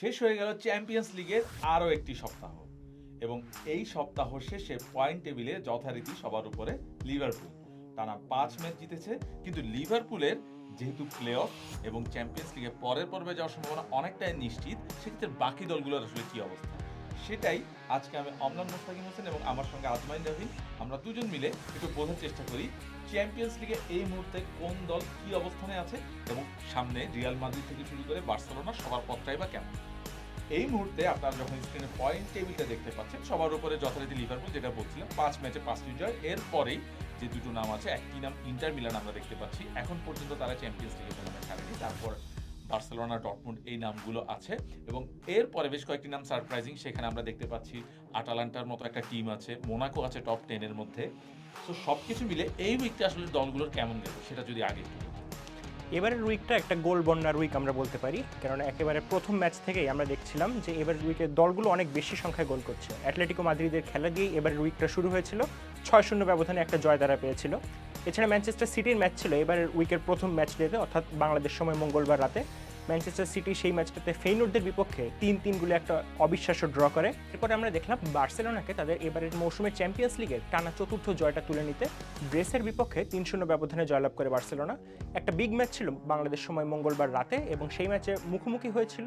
শেষ হয়ে গেল চ্যাম্পিয়ন্স লিগের আরও একটি সপ্তাহ। এবং এই সপ্তাহ শেষে পয়েন্ট টেবিলে যথারীতি সবার উপরে লিভারপুল টানা পাঁচ ম্যাচ জিতেছে, কিন্তু লিভারপুলের যেহেতু প্লে অফ এবং চ্যাম্পিয়ন্স লিগে পরের পর্বে যাওয়ার সম্ভাবনা অনেকটাই নিশ্চিত, সেক্ষেত্রে বাকি দলগুলোর আসলে কী অবস্থা? সেটাই আজকে আমি অমলান মোস্তাকিম হোসেন এবং আমার সঙ্গে আজমাইন জাহিন আমরা দুজন মিলে একটু বোঝার চেষ্টা করি চ্যাম্পিয়ন্স লিগে এই মুহূর্তে কোন দল কি অবস্থানে আছে এবং সামনে রিয়াল মাদ্রিদ থেকে শুরু করে বার্সেলোনা সবার পথটাই বা কেমন? এই মুহূর্তে আপনারা যখন স্ক্রিনে পয়েন্ট টেবিলটা দেখতে পাচ্ছেন, সবার উপরে যথারীতি লিভারপুল যেটা বলছিলাম, পাঁচ ম্যাচে পাঁচটি জয় এরপরেই যে দুটো নাম আছে একটি নাম ইন্টার মিলান আমরা দেখতে পাচ্ছি। এখন পর্যন্ত তারা চ্যাম্পিয়ন্স লিগে হারেনি। তারপর বার্সেলোনা ডটমুন্ড এই নামগুলো আছে। এবং এরপরে বেশ কয়েকটি নাম সারপ্রাইজিং সেখানে আমরা দেখতে পাচ্ছি আটালান্টার মতো একটা টিম আছে মোনাকো আছে টপ টেনের মধ্যে। তো সব কিছু মিলে এই উইকটা আসলে দলগুলোর কেমন গেল, সেটা যদি আগে এবারের উইকটা একটা গোল বন্যার উইক আমরা বলতে পারি, কেননা একেবারে প্রথম ম্যাচ থেকেই আমরা দেখছিলাম যে এবারের উইকে দলগুলো অনেক বেশি সংখ্যায় গোল করছে। অ্যাটলেটিকো মাদ্রিদের খেলা দিয়েই এবারের উইকটা শুরু হয়েছিল, ছয় শূন্য ব্যবধানে একটা জয় দ্বারা পেয়েছিল। এছাড়া ম্যানচেস্টার সিটির ম্যাচ ছিল এবারের উইকের প্রথম ম্যাচ ডেতে অর্থাৎ বাংলাদেশ সময় মঙ্গলবার রাতে। ম্যানচেস্টার সিটি সেই ম্যাচটাতে ফেইনোরদের বিপক্ষে তিন তিন তিনগুলো একটা অবিশ্বাস্য ড্র করে। এরপরে আমরা দেখলাম বার্সেলোনাকে তাদের এবারের মৌসুমে চ্যাম্পিয়ন্স লিগের টানা চতুর্থ জয়টা তুলে নিতে। ব্রেসের বিপক্ষে তিন শূন্য ব্যবধানে জয়লাভ করে বার্সেলোনা। একটা বিগ ম্যাচ ছিল বাংলাদেশ সময় মঙ্গলবার রাতে এবং সেই ম্যাচে মুখোমুখি হয়েছিল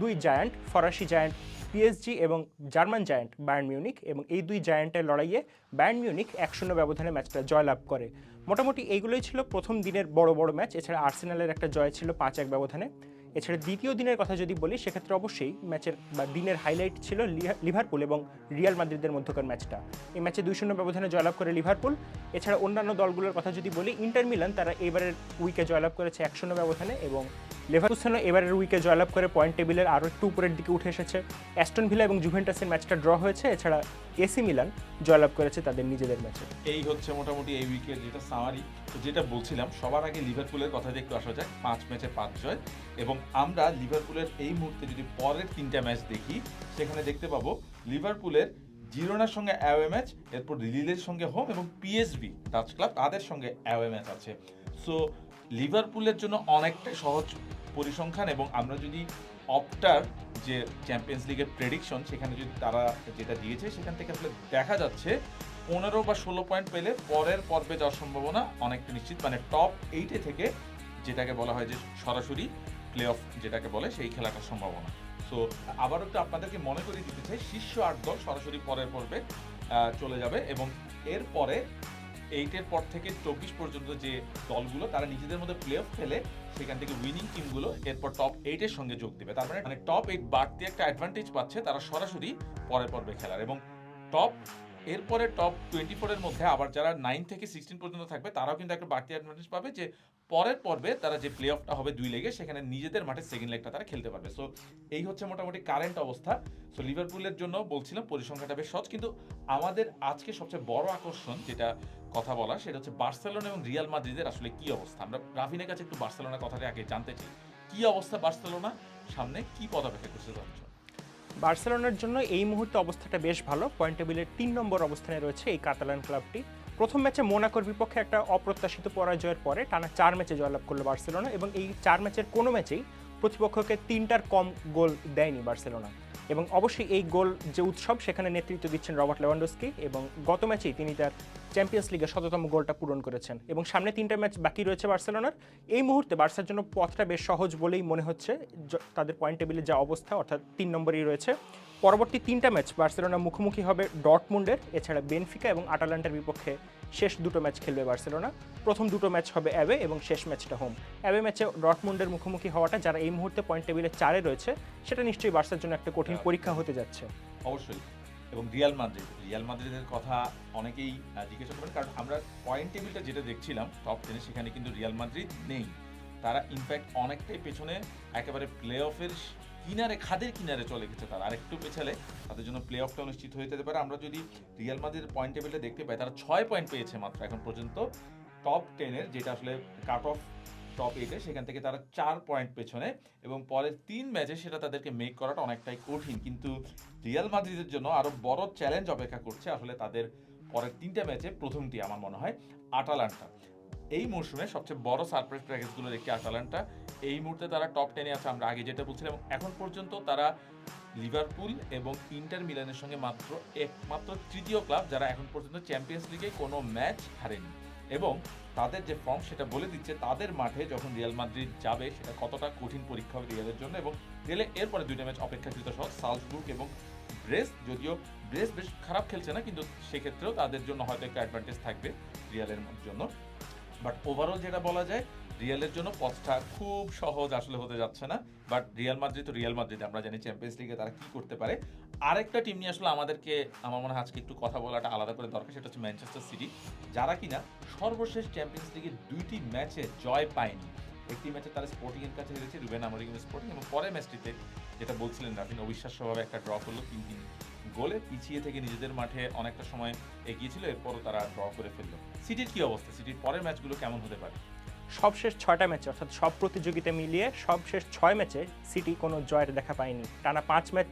দুই জায়ান্ট, ফরাসি জায়ান্ট পিএসজি এবং জার্মান জায়ান্ট বায়ার্ন মিউনিক এবং এই দুই জায়ান্টের লড়াইয়ে বায়ার্ন মিউনিক এক শূন্য ব্যবধানে ম্যাচটা জয়লাভ করে। মোটামুটি এইগুলোই ছিল প্রথম দিনের বড় বড় ম্যাচ। এছাড়া আর্সেনালের একটা জয় ছিল পাঁচ এক ব্যবধানে। এছাড়া দ্বিতীয় দিনের কথা যদি বলি, সেক্ষেত্রে অবশ্যই ম্যাচের বা দিনের হাইলাইট ছিল লিভারপুল এবং রিয়াল মাদ্রিদের মধ্যকার ম্যাচটা। এই ম্যাচে দুই শূন্য ব্যবধানে জয়লাভ করে লিভারপুল। এছাড়া অন্যান্য দলগুলোর কথা যদি বলি, ইন্টার মিলান তারা এবারের উইকে জয়লাভ করেছে এক শূন্য ব্যবধানে এবং লেভারকুসেনও এবারের উইকে জয়লাভ করে পয়েন্ট টেবিলের আরও একটু উপরের দিকে উঠে এসেছে। অ্যাস্টন ভিলা এবং জুভেন্টাসের ম্যাচটা ড্র হয়েছে। এছাড়া এসি মিলান জয়লাভ করেছে তাদের নিজেদের ম্যাচে এই হচ্ছে মোটামুটি এই উইকের যেটা সামারি যেটা বলছিলাম, সবার আগে লিভারপুলের কথা একটু আসা যাক, পাঁচ ম্যাচে পাঁচ জয়। এবং আমরা লিভারপুলের এই মুহূর্তে যদি পরের তিনটা ম্যাচ দেখি, সেখানে দেখতে পাবো লিভারপুলের জিরোনার সঙ্গে অ্যাওয়ে ম্যাচ এরপর লিলের সঙ্গে হোম এবং পিএসবি ডাচ ক্লাব তাদের সঙ্গে অ্যাওয়ে ম্যাচ আছে। সো লিভারপুলের জন্য অনেকটাই সহজ পরিসংখ্যান এবং আমরা যদি অপটার যে চ্যাম্পিয়ন্স লিগের প্রেডিকশন সেখানে যদি তারা যেটা দিয়েছে, সেখান থেকে আসলে দেখা যাচ্ছে পনেরো বা ষোলো পয়েন্ট পেলে পরের পর্বে যাওয়ার সম্ভাবনা অনেকটা নিশ্চিত। মানে টপ এইটে থেকে যেটাকে বলা হয় যে সরাসরি প্লে অফ যেটাকে বলে, সেই খেলাটার সম্ভাবনা। সো আবারও একটু আপনাদেরকে মনে করিয়ে দিতে চাই, শীর্ষ আট দল সরাসরি পরের পর্বে চলে যাবে এবং এরপরে এইটের পর থেকে চব্বিশ পর্যন্ত যে দলগুলো, তারা নিজেদের মধ্যে প্লে অফ খেলে সেখান থেকে উইনিং টিমগুলো এরপর টপ এইটের সঙ্গে যোগ দেবে। তার মানে মানে টপ এইট বাড়তি একটা অ্যাডভান্টেজ পাচ্ছে তারা সরাসরি পরের পর্বে খেলার। এবং টপ এরপরে টপ টোয়েন্টি ফোরের মধ্যে আবার যারা নাইন থেকে সিক্সটিন পর্যন্ত থাকবে, তারাও কিন্তু একটা বাড়তি অ্যাডভান্টেজ পাবে যে পরের পর্বে তারা যে প্লে অফটা হবে দুই লেগে সেখানে নিজেদের মাঠে সেকেন্ড লেগটা তারা খেলতে পারবে। সো এই হচ্ছে মোটামুটি কারেন্ট অবস্থা। সো লিভারপুলের জন্য বলছিলাম পরিসংখ্যাটা বেশ সহজ, কিন্তু আমাদের আজকে সবচেয়ে বড় আকর্ষণ যেটা কথা বলা সেটা হচ্ছে বার্সেলোনা এবং রিয়াল মাদ্রিদের আসলে কি অবস্থা? আমরা রাফিনের কাছে একটু বার্সেলোনার কথাটা আগে জানতে চাই। কি অবস্থা বার্সেলোনা? সামনে কি পদাপেক্ষা করছে দলজন বার্সেলোনার জন্য এই মুহূর্তে অবস্থাটা বেশ ভালো। পয়েন্ট টেবিলের তিন নম্বর অবস্থানে রয়েছে এই কাতালান ক্লাবটি। প্রথম ম্যাচে মোনাকোর বিপক্ষে একটা অপ্রত্যাশিত পরাজয়ের পরে টানা চার ম্যাচে জয়লাভ করল বার্সেলোনা এবং এই চার ম্যাচের কোনো ম্যাচেই প্রতিপক্ষকে তিনটার কম গোল দেয়নি বার্সেলোনা। এবং অবশ্যই এই গোল যে উৎসব, সেখানে নেতৃত্ব দিচ্ছেন রবার্ট লেভানডস্কি এবং গত ম্যাচেই তিনি তার চ্যাম্পিয়ন্স লিগের শততম গোলটা পূরণ করেছেন। এবং সামনে তিনটা ম্যাচ বাকি রয়েছে বার্সেলোনার। এই মুহূর্তে বার্সার জন্য পথটা বেশ সহজ বলেই মনে হচ্ছে তাদের পয়েন্ট টেবিলে যা অবস্থা অর্থাৎ তিন নম্বরেই রয়েছে। পরবর্তী তিনটা ম্যাচ বার্সেলোনা মুখোমুখি হবে ডটমুন্ডের এছাড়া বেনফিকা এবং আটালান্টার বিপক্ষে শেষ দুটো ম্যাচ খেলবে বার্সেলোনা। প্রথম দুটো ম্যাচ হবে অ্যাওয়ে এবং শেষ ম্যাচটা হোম। অ্যাওয়ে ম্যাচে ডটমুন্ডের মুখোমুখি হওয়াটা যারা এই মুহূর্তে পয়েন্ট টেবিলে চারে রয়েছে সেটা নিশ্চয়ই বার্সার জন্য একটা কঠিন পরীক্ষা হতে যাচ্ছে। অবশ্যই। এবং রিয়াল মাদ্রিদ। রিয়াল মাদ্রিদের কথা অনেকেই জিজ্ঞাসা করেন কারণ আমরা পয়েন্ট টেবিলটা যেটা দেখছিলাম টপ টেনে সেখানে কিন্তু রিয়াল মাদ্রিদ নেই। তারা ইনফ্যাক্ট অনেকটাই পেছনে, একেবারে প্লে অফের কিনারে, খাদের কিনারে চলে গেছে তারা। আরেকটু পেছালে তাদের জন্য প্লে অফটা অনুষ্ঠিত হয়ে যেতে পারে। আমরা যদি রিয়াল মাদ্রিদের পয়েন্ট টেবিলটা দেখতে পাই, তারা ছয় পয়েন্ট পেয়েছে মাত্র এখন পর্যন্ত টপ টেনের যেটা আসলে কাট অফ টপ এইটে সেখান থেকে তারা চার পয়েন্ট পেছনে এবং পরের তিন ম্যাচে সেটা তাদেরকে মেক করাটা অনেকটাই কঠিন। কিন্তু রিয়াল মাদ্রিদের জন্য আরও বড় চ্যালেঞ্জ অপেক্ষা করছে আসলে তাদের পরের তিনটা ম্যাচে প্রথমটি আমার মনে হয় আটালান্টা। এই মৌসুমে সবচেয়ে বড় সারপ্রাইজ প্যাকেজগুলোর একটি আটালান্টা। এই মুহূর্তে তারা টপ টেনে আছে, আমরা আগে যেটা বলছিলাম, এখন পর্যন্ত তারা লিভারপুল এবং ইন্টার মিলানের সঙ্গে মাত্র একমাত্র তৃতীয় ক্লাব যারা এখন পর্যন্ত চ্যাম্পিয়ন্স লিগে কোনো ম্যাচ হারেনি। এবং তাদের যে ফর্ম সেটা বলে দিচ্ছে, তাদের মাঠে যখন রিয়াল মাদ্রিদ যাবে, সেটা কতটা কঠিন পরীক্ষা হবে রিয়ালের জন্য এবং রিয়ালে এরপরে দুইটা ম্যাচ অপেক্ষাকৃত সহ সালসবুর্গ এবং ব্রেস যদিও ব্রেস বেশ খারাপ খেলছে না, কিন্তু সেক্ষেত্রেও তাদের জন্য হয়তো একটা অ্যাডভান্টেজ থাকবে রিয়ালের জন্য। বাট ওভারঅল যেটা বলা যায় রিয়ালের জন্য পথটা খুব সহজ আসলে হতে যাচ্ছে না। বাট রিয়াল মাদ্রিদ তো রিয়াল মাদ্রিদ আমরা জানি চ্যাম্পিয়ন্স লিগে তারা কি করতে পারে। আরেকটা টিম নিয়ে আসলে আমাদেরকে, আমার মনে হয় আজকে একটু কথা বলাটা আলাদা করে দরকার, সেটা হচ্ছে ম্যানচেস্টার সিটি যারা কিনা সর্বশেষ চ্যাম্পিয়ন্স লিগের দুইটি ম্যাচে জয় পায়নি। একটি ম্যাচে তারা স্পোর্টিং এর কাছে হেরেছে রুবেন আমরিগম স্পোর্টিং এবং পরের ম্যাচটিতে যেটা বলছিলেন রাফিন, অবিশ্বাস্যভাবে একটা ড্র করল তিন তিন গোলে, পিছিয়ে থেকে নিজেদের মাঠে অনেকটা সময় এগিয়েছিল এরপরও তারা ড্র করে ফেলল। সিটির কি অবস্থা? সিটির পরের ম্যাচগুলো কেমন হতে পারে? সবশেষ ছয়টা ম্যাচে, অর্থাৎ সব প্রতিযোগিতা মিলিয়ে সবশেষ ছয় ম্যাচে সিটি কোনো জয়ের দেখা পায়নি। টানা পাঁচ ম্যাচ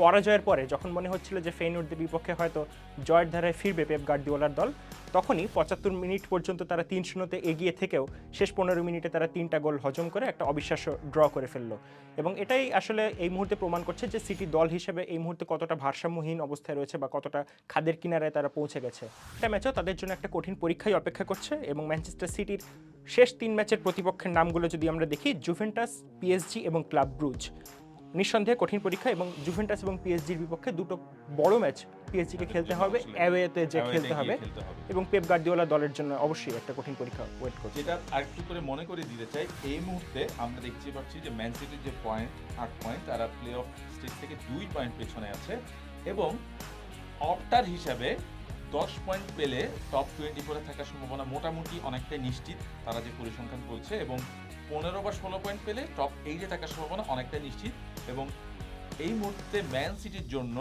পরাজয়ের পরে যখন মনে হচ্ছিল যে ফেইনুরদের বিপক্ষে হয়তো জয়ের ধারায় ফিরবে পেপ গার্দিওলার দল, তখনই পঁচাত্তর মিনিট পর্যন্ত তারা তিন শূন্যতে এগিয়ে থেকেও শেষ পনেরো মিনিটে তারা তিনটা গোল হজম করে একটা অবিশ্বাস্য ড্র করে ফেলল। এবং এটাই আসলে এই মুহূর্তে প্রমাণ করছে যে সিটি দল হিসেবে এই মুহূর্তে কতটা ভারসাম্যহীন অবস্থায় রয়েছে বা কতটা খাদের কিনারায় তারা পৌঁছে গেছে। এটা ম্যাচও তাদের জন্য একটা কঠিন পরীক্ষাই অপেক্ষা করছে এবং ম্যানচেস্টার সিটির শেষ তিন ম্যাচের প্রতিপক্ষের নামগুলো যদি আমরা দেখি জুভেন্টাস পিএসজি এবং ক্লাব ব্রুজ। নিঃসন্দেহে কঠিন পরীক্ষা এবং জুভেন্টাস এবং পিএসজির বিপক্ষে দুটো বড় ম্যাচ পিএসজিকে খেলতে হবে অ্যাওয়েতে যে খেলতে হবে এবং পেপ গার্দিওলা দলের জন্য অবশ্যই একটা কঠিন পরীক্ষা ওয়েট করছে। যেটা আরেকটু করে মনে করে দিতে চাই এই মুহূর্তে আমরা দেখতে পাচ্ছি যে ম্যান সিটির যে পয়েন্ট আট পয়েন্ট তারা প্লে অফ স্টেজ থেকে দুই পয়েন্ট পেছনে আছে এবং অপটার হিসাবে দশ পয়েন্ট পেলে টপ টোয়েন্টি ফোরে থাকার সম্ভাবনা মোটামুটি অনেকটাই নিশ্চিত তারা যে পরিসংখ্যান বলছে এবং পনেরো বা ষোলো পয়েন্ট পেলে টপ এইটে থাকার সম্ভাবনা অনেকটাই নিশ্চিত এবং এই মুহূর্তে ম্যান সিটির জন্য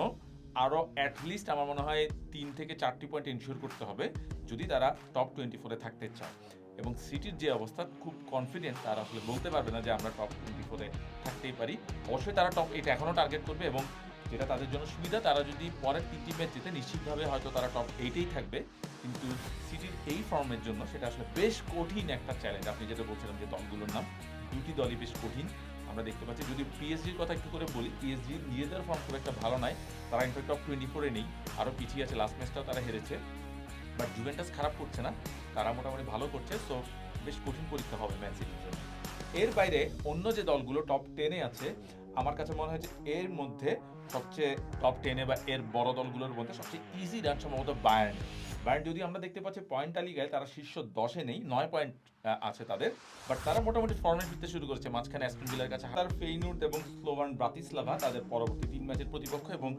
আরও অ্যাটলিস্ট আমার মনে হয় তিন থেকে চারটি পয়েন্ট ইনশিওর করতে হবে যদি তারা টপ টোয়েন্টি ফোরে থাকতে চায়। এবং সিটির যে অবস্থা, খুব কনফিডেন্ট তারা আসলে বলতে পারবে না যে আমরা টপ টোয়েন্টি ফোরে থাকতেই পারি। অবশ্যই তারা টপ এইট এখনও টার্গেট করবে এবং যেটা তাদের জন্য সুবিধা, তারা যদি পরের তিনটি ম্যাচ জিতে, নিশ্চিতভাবে হয়তো তারা টপ এইটেই থাকবে। কিন্তু সিটির এই ফর্মের জন্য সেটা আসলে বেশ কঠিন একটা চ্যালেঞ্জ আপনি যেটা বলছিলেন যে দলগুলোর নাম দুটি দলই বেশ কঠিন। আমরা দেখতে পাচ্ছি, যদি পিএসজির কথা একটু করে বলি পিএসজি নিজেদের ফর্ম খুব একটা ভালো নয় তারা ইনফ্যাক্ট টপ টোয়েন্টি ফোরে নেই। আরও পিছিয়ে আছে লাস্ট ম্যাচটাও তারা হেরেছে। বাট জুভেন্টাস খারাপ করছে না। তারা মোটামুটি ভালো করছে সো বেশ কঠিন পরীক্ষা হবে ম্যান সিটির জন্য এর বাইরে অন্য যে দলগুলো টপ টেনে আছে আমার কাছে মনে হয় যে এর মধ্যে সবচেয়ে টপ টেনে বা এর বড় দলগুলোর মধ্যে সবচেয়ে ইজি রান সম্ভবত বায়ার্ন বায়ার্ন যদি আমরা দেখতে পাচ্ছি পয়েন্ট তালিকায় তারা শীর্ষ দশে নেই, নয় পয়েন্ট আছে তাদের। বাট তারা মোটামুটি ফর্মে ফিরতে শুরু করেছে, মাঝখানে অ্যাস্টন ভিলার কাছে। হাতার ফেইনুর্ড এবং স্লোভান ব্রাতিস্লাভা তাদের পরবর্তী তিন ম্যাচের প্রতিপক্ষ এবং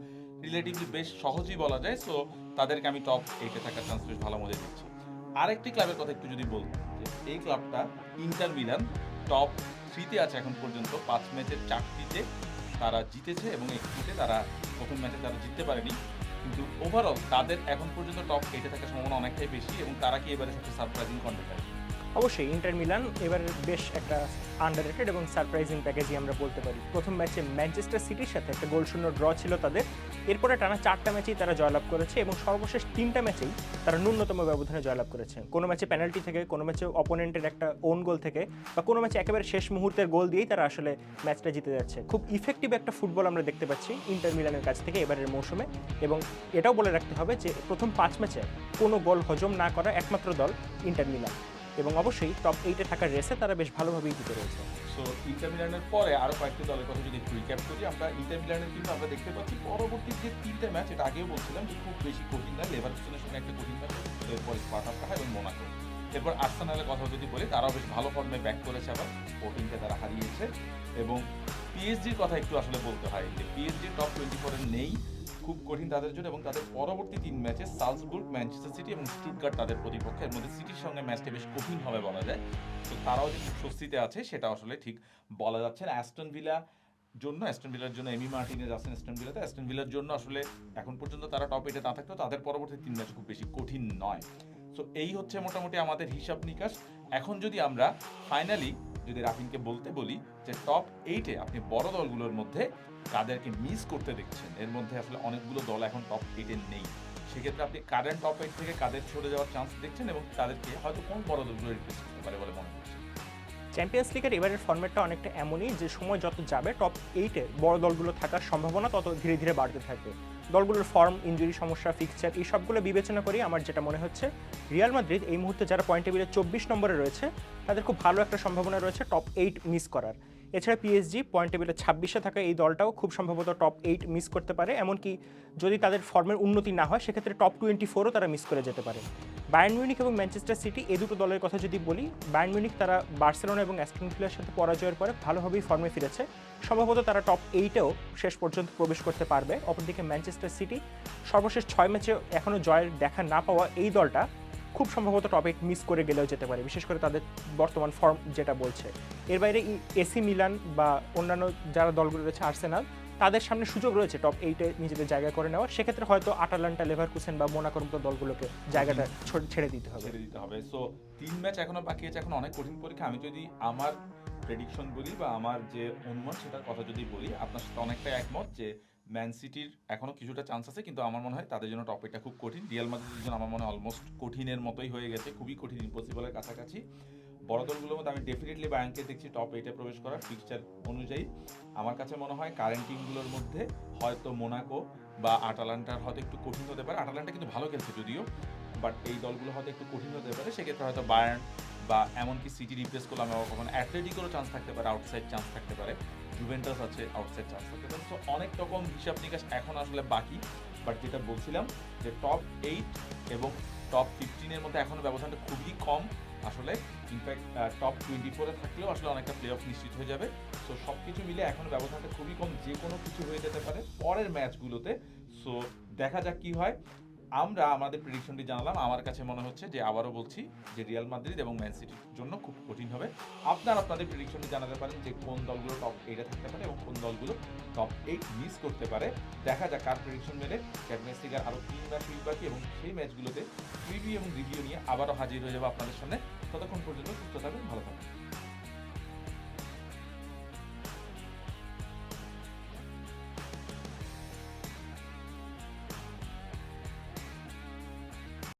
রিলেটিভলি বেশ সহজেই বলা যায় সো তাদেরকে আমি টপ এইটে থাকার চান্স বেশ ভালো মধ্যে দিচ্ছি আরেকটি ক্লাবের কথা একটু যদি বলব যে এই ক্লাবটা ইন্টার মিলান টপ থ্রিতে আছে এখন পর্যন্ত। পাঁচ ম্যাচের চারটিতে তারা জিতেছে এবং একটিতে তারা প্রথম ম্যাচে তারা জিততে পারেনি। কিন্তু ওভারঅল তাদের এখন পর্যন্ত টপ এইটে থাকার সম্ভাবনা অনেকটাই বেশি এবং তারা কি এবারে সবচেয়ে সারপ্রাইজিং কন্টেন্টার অবশ্যই ইন্টার মিলান, এবার বেশ একটা আন্ডাররেটেড এবং সারপ্রাইজিং প্যাকেজই আমরা বলতে পারি। প্রথম ম্যাচে ম্যানচেস্টার সিটির সাথে একটা গোল শূন্য ড্র ছিল তাদের। এরপরে টানা চারটা ম্যাচেই তারা জয়লাভ করেছে এবং সর্বশেষ তিনটা ম্যাচেই তারা ন্যূনতম ব্যবধানে জয়লাভ করেছে। কোনো ম্যাচে পেনাল্টি থেকে, কোনো ম্যাচে অপোনেন্টের একটা ওন গোল থেকে বা কোনো ম্যাচে একেবারে শেষ মুহূর্তের গোল দিয়েই তারা আসলে ম্যাচটা জিতে যাচ্ছে। খুব ইফেক্টিভ একটা ফুটবল আমরা দেখতে পাচ্ছি ইন্টার মিলানের কাছ থেকে এবারের মৌসুমে এবং এটাও বলে রাখতে হবে যে প্রথম পাঁচ ম্যাচে কোনো গোল হজম না করা একমাত্র দল ইন্টার মিলান। এবং অবশ্যই টপ এইটে থাকার রেসে তারা বেশ ভালোভাবেই জিতে রয়েছে। সো ইন্টার মিলানের পরে আরও কয়েকটি দলের কথা যদি একটু রিক্যাপ করি, আমরা ইন্টার মিলানের কিন্তু আমরা দেখতে পাচ্ছি পরবর্তী যে তিনটে ম্যাচ এটা আগেও বলছিলাম যে খুব বেশি কঠিন না লেভারকুসেনের সঙ্গে একটা কঠিন ম্যাচ এরপর স্পার্টা প্রাহা এবং মোনাকো এরপর আর্সেনালের কথা যদি বলি, তারাও বেশ ভালো ফর্মে ব্যাক করেছে আবার স্পোর্টিংকে তারা হারিয়েছে। এবং পিএসজির কথা একটু আসলে বলতে হয় যে পিএসজি টপ টোয়েন্টি ফোরে নেই। খুব কঠিন তাদের জন্য এবং তাদের পরবর্তী তিন ম্যাচে সালসবুর্গ, ম্যানচেস্টার সিটি এবং স্টুটগার্ট তাদের প্রতিপক্ষ। এর মধ্যে সিটির সঙ্গে ম্যাচটা বেশ কঠিন হবে বলা যায়। তো তারাও যে স্বস্তিতে আছে, সেটা আসলে ঠিক বলা যাচ্ছে না। অ্যাস্টন ভিলা জন্য, অ্যাস্টন ভিলার জন্য এমি মার্টিনেজ আছেন অ্যাস্টন ভিলাতে। অ্যাস্টন ভিলার জন্য আসলে এখন পর্যন্ত তারা টপ এটে না থাকতো তাদের পরবর্তী তিন ম্যাচ খুব বেশি কঠিন নয়। সো এই হচ্ছে মোটামুটি আমাদের হিসাব নিকাশ। এখন যদি আমরা ফাইনালি যদি রাফিনকে বলতে বলি যে টপ এইটে আপনি বড় দলগুলোর মধ্যে কাদেরকে মিস করতে দেখছেন, এর মধ্যে আসলে অনেকগুলো দল এখন টপ এইটে নেই। সেক্ষেত্রে আপনি কারেন্ট টপ এইট থেকে কাদের সরে যাওয়ার চান্স দেখছেন এবং তাদেরকে হয়তো কোন বড় দলগুলো রিপ্লেস করতে পারে বলে মনে হচ্ছে চ্যাম্পিয়ন্স লিগের এবারের ফর্মেটটা অনেকটা এমনই, যে সময় যত যাবে টপ এইটে বড় দলগুলো থাকার সম্ভাবনা তত ধীরে ধীরে বাড়তে থাকবে। দলগুলোর ফর্ম ইঞ্জুরি সমস্যা ফিক্সচার এই সবগুলো বিবেচনা করেই আমার যেটা মনে হচ্ছে রিয়াল মাদ্রিদ এই মুহূর্তে যারা পয়েন্ট টেবিলে চব্বিশ নম্বরে রয়েছে, তাদের খুব ভালো একটা সম্ভাবনা রয়েছে টপ এইট মিস করার। এছাড়া পিএসজি পয়েন্ট টেবিলে ছাব্বিশে থাকা এই দলটাও খুব সম্ভবত টপ এইট মিস করতে পারে। এমনকি যদি তাদের ফর্মের উন্নতি না হয়, সেক্ষেত্রে টপ টোয়েন্টি ফোরও তারা মিস করে যেতে পারে। বায়ার্ন মিউনিক এবং ম্যানচেস্টার সিটি এই দুটো দলের কথা যদি বলি বায়ার্ন মিউনিক তারা বার্সেলোনা এবং অ্যাস্টন ভিলার সাথে পরাজয়ের পরে ভালোভাবেই ফর্মে ফিরেছে। সম্ভবত তারা টপ এইটেও শেষ পর্যন্ত প্রবেশ করতে পারবে। অপরদিকে ম্যানচেস্টার সিটি সর্বশেষ ছয় ম্যাচে এখনও জয়ের দেখা না পাওয়া এই দলটা। খুব সম্ভবত টপ এইট মিস করে গেলেও যেতে পারে বিশেষ করে তাদের বর্তমান ফর্ম যেটা বলছে। এর বাইরে এসি মিলান বা অন্যান্য যারা দলগুলো রয়েছে আর্সেনাল তাদের সামনে সুযোগ রয়েছে টপ এইটে নিজেদের জায়গা করে নেওয়ার। সেক্ষেত্রে হয়তো আটালান্টা লেভারকুসেন বা মোনাকোর মতো দলগুলোকে জায়গাটা ছেড়ে দিতে হবে। ছেড়ে দিতে হবে। সো তিন ম্যাচ এখনও বাকি আছে এখন অনেক কঠিন পরীক্ষা। আমি যদি আমার প্রেডিকশন বলি বা আমার যে অনুমান সেটার কথা যদি বলি আপনার সাথে অনেকটা একমত যে ম্যান সিটির এখনও কিছুটা চান্স আছে, কিন্তু আমার মনে হয় তাদের জন্য টপ এটা খুব কঠিন। রিয়াল মাদ্রিদের জন্য আমার মনে হয় অলমোস্ট কঠিনের মতোই হয়ে গেছে, খুবই কঠিন ইম্পসিবলের কাছাকাছি। বড় দলগুলোর মধ্যে আমি ডেফিনেটলি ব্যাংকে দেখছি টপ এইটে প্রবেশ করার ফিক্সচার অনুযায়ী। আমার কাছে মনে হয় কারেন্ট টিমগুলোর মধ্যে হয়তো মোনাকো বা আটালান্টার হয়তো একটু কঠিন হতে পারে। আটালান্টা কিন্তু ভালো খেলছে যদিও বাট এই দলগুলো হয়তো একটু কঠিন হতে পারে। সেক্ষেত্রে হয়তো বায়ার্ন বা এমনকি সিটি রিপ্লেস করলে আমি কখনো অ্যাথলেটিকেরও চান্স থাকতে পারে আউটসাইড চান্স থাকতে পারে। জুভেন্টাস আছে আউটসাইড চান্স থাকতে তো অনেক রকম হিসাব নিকাশ এখন আসলে বাকি। বাট যেটা বলছিলাম যে টপ এইট এবং টপ ফিফটিনের মধ্যে এখনও ব্যবধানটা খুবই কম। আসলে ইনফ্যাক্ট টপ টোয়েন্টি ফোরে থাকলেও আসলে অনেকটা প্লে অফ নিশ্চিত হয়ে যাবে। সো সব কিছু মিলে এখনও ব্যবধানটা খুবই কম যে কোনো কিছু হয়ে যেতে পারে। পরের ম্যাচগুলোতে সো দেখা যাক কি হয়। আমরা আমাদের প্রেডিকশনটি জানালাম। আমার কাছে মনে হচ্ছে যে আবারও বলছি যে রিয়াল মাদ্রিদ এবং ম্যান সিটির জন্য খুব কঠিন হবে। আপনারা আপনাদের প্রেডিকশনটি জানাতে পারেন যে কোন দলগুলো টপ এইটে থাকতে পারে এবং কোন দলগুলো টপ এইট মিস করতে পারে। দেখা যাক কার প্রেডিকশন মেলে। চ্যাম্পিয়ন্স লিগের আরও তিন ম্যাচ উইক বাকি এবং সেই ম্যাচগুলোতে প্রিভিউ এবং রিভিউ নিয়ে আবারও হাজির হয়ে যাব আপনাদের সামনে। ততক্ষণ পর্যন্ত সুস্থ থাকুন, ভালো থাকুন।